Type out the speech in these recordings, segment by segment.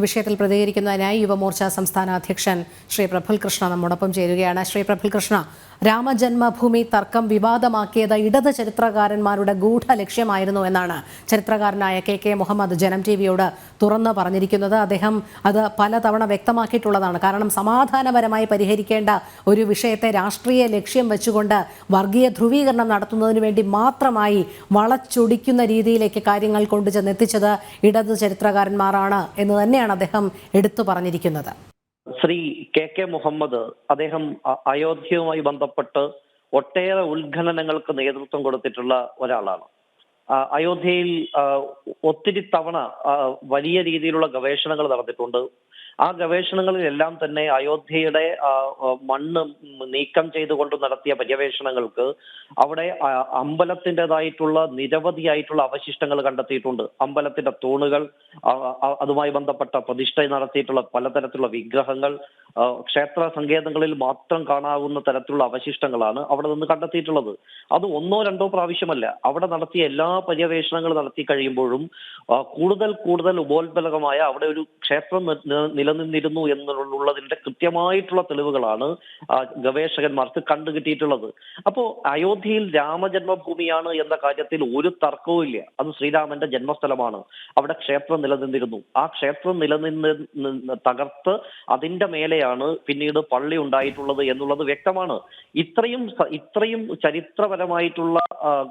വിഷയത്തിൽ പ്രതികരിക്കുന്നതിനായി യുവമോർച്ച സംസ്ഥാന അധ്യക്ഷൻ ശ്രീ പ്രഫുൽ കൃഷ്ണ നമ്മോടൊപ്പം ചേരുകയാണ്. ശ്രീ പ്രഫുൽ കൃഷ്ണ രാമജന്മഭൂമി തർക്കം വിവാദമാക്കിയത് ഇടത് ചരിത്രകാരന്മാരുടെ ഗൂഢ ലക്ഷ്യമായിരുന്നു എന്നാണ് ചരിത്രകാരനായ കെ കെ മുഹമ്മദ് ജനം ടി വിയോട് തുറന്ന് പറഞ്ഞിരിക്കുന്നത്. അദ്ദേഹം അത് പലതവണ വ്യക്തമാക്കിയിട്ടുള്ളതാണ്. കാരണം സമാധാനപരമായി പരിഹരിക്കേണ്ട ഒരു വിഷയത്തെ രാഷ്ട്രീയ ലക്ഷ്യം വെച്ചുകൊണ്ട് വർഗീയ ധ്രുവീകരണം നടത്തുന്നതിന് വേണ്ടി മാത്രമായി വളച്ചൊടിക്കുന്ന രീതിയിലേക്ക് കാര്യങ്ങൾ കൊണ്ടുചെന്നെത്തിച്ചത് ഇടത് ചരിത്രകാരന്മാരാണ് എന്ന് തന്നെയാണ് അദ്ദേഹം എടുത്തു പറഞ്ഞിരിക്കുന്നത്. ശ്രീ കെ കെ മുഹമ്മദ് അദ്ദേഹം അയോധ്യയുമായി ബന്ധപ്പെട്ട് ഒട്ടേറെ ഉത്ഖനനങ്ങൾക്ക് നേതൃത്വം കൊടുത്തിട്ടുള്ള ഒരാളാണ്. അയോധ്യയിൽ ഒത്തിരി തവണ വലിയ രീതിയിലുള്ള ഗവേഷണങ്ങൾ നടന്നിട്ടുണ്ട്. ആ ഗവേഷണങ്ങളിലെല്ലാം തന്നെ അയോധ്യയുടെ മണ്ണ് നീക്കം ചെയ്തുകൊണ്ട് നടത്തിയ പര്യവേഷണങ്ങൾക്ക് അവിടെ അമ്പലത്തിന്റെതായിട്ടുള്ള നിരവധിയായിട്ടുള്ള അവശിഷ്ടങ്ങൾ കണ്ടെത്തിയിട്ടുണ്ട്. അമ്പലത്തിന്റെ തൂണുകൾ അതുമായി ബന്ധപ്പെട്ട പ്രതിഷ്ഠ നടത്തിയിട്ടുള്ള പലതരത്തിലുള്ള വിഗ്രഹങ്ങൾ ക്ഷേത്ര സങ്കേതങ്ങളിൽ മാത്രം കാണാവുന്ന തരത്തിലുള്ള അവശിഷ്ടങ്ങളാണ് അവിടെ നിന്ന് കണ്ടെത്തിയിട്ടുള്ളത്. അത് ഒന്നോ രണ്ടോ പ്രാവശ്യമല്ല. അവിടെ നടത്തിയ എല്ലാ പര്യവേഷണങ്ങളും നടത്തി കഴിയുമ്പോഴും കൂടുതൽ കൂടുതൽ ഉപോത്ബലകമായ അവിടെ ഒരു ക്ഷേത്രം നിലനിന്നിരുന്നു എന്നുള്ളതിന്റെ കൃത്യമായിട്ടുള്ള തെളിവുകളാണ് ഗവേഷകന്മാർക്ക് കണ്ടുകിട്ടിയിട്ടുള്ളത്. അപ്പോ അയോധ്യയിൽ രാമജന്മഭൂമിയാണ് എന്ന കാര്യത്തിൽ ഒരു തർക്കവും ഇല്ല. അത് ശ്രീരാമന്റെ ജന്മസ്ഥലമാണ്. അവിടെ ക്ഷേത്രം നിലനിന്നിരുന്നു. ആ ക്ഷേത്രം നിലനിന്ന് നിന്ന് തകർത്ത് അതിന്റെ മേലെയാണ് പിന്നീട് പള്ളി ഉണ്ടായിട്ടുള്ളത് എന്നുള്ളത് വ്യക്തമാണ്. ഇത്രയും ഇത്രയും ചരിത്രപരമായിട്ടുള്ള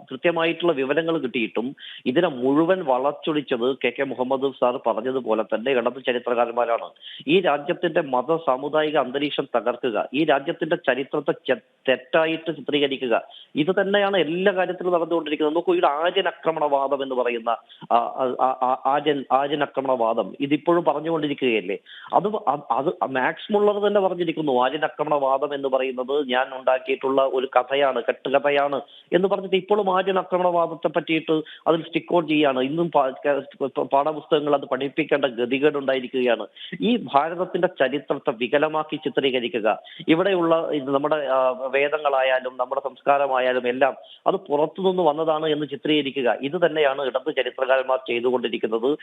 കൃത്യമായിട്ടുള്ള വിവരങ്ങൾ കിട്ടിയിട്ടും ഇതിനെ മുഴുവൻ വളച്ചൊടിച്ചത് കെ കെ മുഹമ്മദ് സാർ പറഞ്ഞതുപോലെ തന്നെ ഇടത് ചരിത്രകാരന്മാരാണ്. ഈ രാജ്യത്തിന്റെ മത സാമുദായിക അന്തരീക്ഷം തകർക്കുക ഈ രാജ്യത്തിന്റെ ചരിത്രത്തെ തെറ്റായിട്ട് ചിത്രീകരിക്കുക ഇത് തന്നെയാണ് എല്ലാ കാര്യത്തിലും നടന്നുകൊണ്ടിരിക്കുന്നത്. നോക്കൂ ഈ ആര്യൻ ആക്രമണവാദം എന്ന് പറയുന്ന ആര്യൻ ആര്യൻ ആക്രമണവാദം ഇതിപ്പോഴും പറഞ്ഞുകൊണ്ടിരിക്കുകയല്ലേ? അത് അത് മാക്സ് മുള്ളർ തന്നെ പറഞ്ഞിരിക്കുന്നു ആര്യൻ ആക്രമണവാദം എന്ന് പറയുന്നത് ഞാൻ ഉണ്ടാക്കിയിട്ടുള്ള ഒരു കഥയാണ് കെട്ടുകഥയാണ് എന്ന് പറഞ്ഞിട്ട് ഇപ്പോഴും ആര്യൻ ആക്രമണവാദത്തെ പറ്റിയിട്ട് അതിൽ സ്റ്റിക്ക് ഔട്ട് ചെയ്യാണ് ഇന്നും പാഠപുസ്തകങ്ങൾ അത് പഠിപ്പിക്കേണ്ട ഗതികേട് ഉണ്ടായിരിക്കുകയാണ് ഈ ഭാരതത്തിന്റെ ചരിത്രത്തെ വികലമാക്കി ചിത്രീകരിക്കുക. ഇവിടെയുള്ള നമ്മുടെ വേദങ്ങളായാലും നമ്മുടെ സംസ്കാരമായാലും എല്ലാം അത് പുറത്തുനിന്ന് വന്നതാണ് എന്ന് ചിത്രീകരിക്കുക. ഇത് തന്നെയാണ് ഇടത് ചരിത്രകാരന്മാർ ചെയ്തുകൊണ്ടിരിക്കുന്നത്.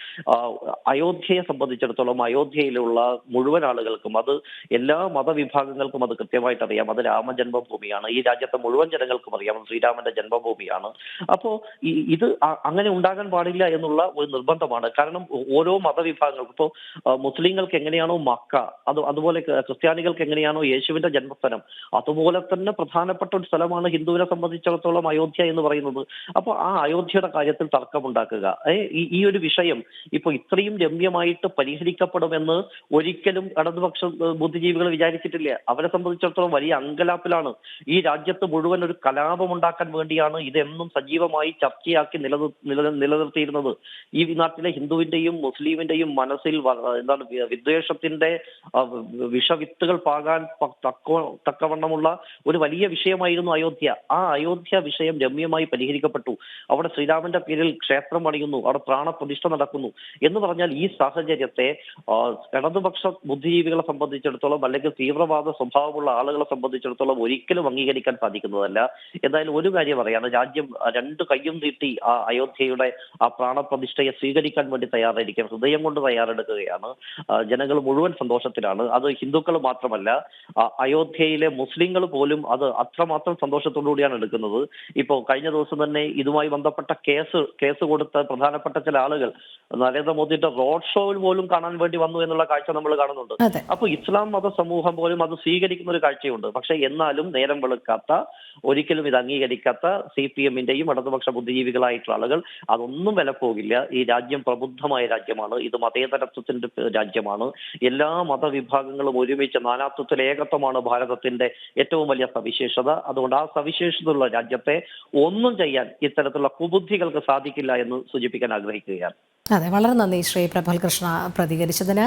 അയോധ്യയെ സംബന്ധിച്ചിടത്തോളം അയോധ്യയിലുള്ള മുഴുവൻ ആളുകൾക്കും അത് എല്ലാ മതവിഭാഗങ്ങൾക്കും അത് കൃത്യമായിട്ട് അറിയാം. അത് രാമജന്മഭൂമിയാണ് ഈ രാജ്യത്തെ മുഴുവൻ ജനങ്ങൾക്കും അറിയാം. ശ്രീരാമന്റെ ജന്മഭൂമിയാണ്. അപ്പോ ഇത് അങ്ങനെ ഉണ്ടാകാൻ പാടില്ല എന്നുള്ള ഒരു നിർബന്ധമാണ്. കാരണം ഓരോ മതവിഭാഗങ്ങൾക്കും ഇപ്പോ മുസ്ലിങ്ങൾക്ക് എങ്ങനെയാണോ മക്ക അത് അതുപോലെ ക്രിസ്ത്യാനികൾക്ക് എങ്ങനെയാണോ യേശുവിന്റെ ജന്മസ്ഥലം അതുപോലെ തന്നെ പ്രധാനപ്പെട്ട ഒരു സ്ഥലമാണ് ഹിന്ദുവിനെ സംബന്ധിച്ചിടത്തോളം അയോധ്യ എന്ന് പറയുന്നത്. അപ്പോൾ ആ അയോധ്യയുടെ കാര്യത്തിൽ തർക്കമുണ്ടാക്കുക. ഈ ഒരു വിഷയം ഇപ്പൊ ഇത്രയും രമ്യമായിട്ട് പരിഹരിക്കപ്പെടുമെന്ന് ഒരിക്കലും ഇടതുപക്ഷ ബുദ്ധിജീവികൾ വിചാരിച്ചിട്ടില്ല. അവരെ സംബന്ധിച്ചിടത്തോളം വലിയ അങ്കലാപ്പിലാണ്. ഈ രാജ്യത്ത് മുഴുവൻ ഒരു കലാപം ഉണ്ടാക്കാൻ വേണ്ടിയാണ് ഇതെന്നും സജീവമായി ചർച്ചയാക്കി നിലനിർ നില- നിലനിർത്തിയിരുന്നത്. ഈ നാട്ടിലെ ഹിന്ദുവിന്റെയും മുസ്ലിമിന്റെയും മനസ്സിൽ എന്താണ് വി- വിഷവിത്തുകൾ പാകാൻ തക്ക തക്കവണ്ണമുള്ള ഒരു വലിയ വിഷയമായിരുന്നു അയോധ്യ. ആ അയോധ്യ വിഷയം രമ്യമായി പരിഹരിക്കപ്പെട്ടു. അവിടെ ശ്രീരാമന്റെ പേരിൽ ക്ഷേത്രം പണിയുന്നു. അവിടെ പ്രാണപ്രതിഷ്ഠ നടക്കുന്നു. എന്ന് പറഞ്ഞാൽ ഈ സാഹചര്യത്തെ ഇടതുപക്ഷ ബുദ്ധിജീവികളെ സംബന്ധിച്ചിടത്തോളം അല്ലെങ്കിൽ തീവ്രവാദ സ്വഭാവമുള്ള ആളുകളെ സംബന്ധിച്ചിടത്തോളം ഒരിക്കലും അംഗീകരിക്കാൻ സാധിക്കുന്നതല്ല. എന്തായാലും ഒരു കാര്യം പറയാണ് രാജ്യം രണ്ടു കയ്യും നീട്ടി ആ അയോധ്യയുടെ ആ പ്രാണപ്രതിഷ്ഠയെ സ്വീകരിക്കാൻ വേണ്ടി തയ്യാറായിരിക്കാൻ ഹൃദയം കൊണ്ട് തയ്യാറെടുക്കുകയാണ്. ജനങ്ങൾ മുഴുവൻ സന്തോഷത്തിലാണ്. അത് ഹിന്ദുക്കൾ മാത്രമല്ല അയോധ്യയിലെ മുസ്ലിങ്ങൾ പോലും അത് അത്രമാത്രം സന്തോഷത്തോടു കൂടിയാണ് എടുക്കുന്നത്. ഇപ്പോ കഴിഞ്ഞ ദിവസം തന്നെ ഇതുമായി ബന്ധപ്പെട്ട കേസ് കേസ് കൊടുത്ത പ്രധാനപ്പെട്ട ചില ആളുകൾ നരേന്ദ്രമോദിയുടെ റോഡ് ഷോയിൽ പോലും കാണാൻ വേണ്ടി വന്നു എന്നുള്ള കാഴ്ച നമ്മൾ കാണുന്നുണ്ട്. അപ്പൊ ഇസ്ലാം മത സമൂഹം പോലും അത് സ്വീകരിക്കുന്ന ഒരു കാഴ്ചയുണ്ട്. പക്ഷെ എന്നാലും നേരം വെളുക്കാത്ത ഒരിക്കലും ഇത് അംഗീകരിക്കാത്ത സി പി എമ്മിന്റെയും ഇടതുപക്ഷ ബുദ്ധിജീവികളായിട്ടുള്ള ആളുകൾ അതൊന്നും വില പോകില്ല ഈ രാജ്യം പ്രബുദ്ധമായ രാജ്യമാണ്. ഇത് മതേതരത്വത്തിന്റെ രാജ്യമാണ്. എല്ലാ മതവിഭാഗങ്ങളും ഒരുമിച്ച് നാനാത്വത്തിൽ ഏകത്വമാണ് ഭാരതത്തിന്റെ ഏറ്റവും വലിയ സവിശേഷത. അതുകൊണ്ട് ആ സവിശേഷതയുള്ള രാജ്യത്തെ ഒന്നും ചെയ്യാൻ ഇത്തരത്തിലുള്ള കുബുദ്ധികൾക്ക് സാധിക്കില്ല എന്ന് സൂചിപ്പിക്കാൻ ആഗ്രഹിക്കുകയാണ്. അതെ വളരെ നന്ദി ശ്രീ പ്രഭൽ കൃഷ്ണ പ്രതികരിച്ചതിന്.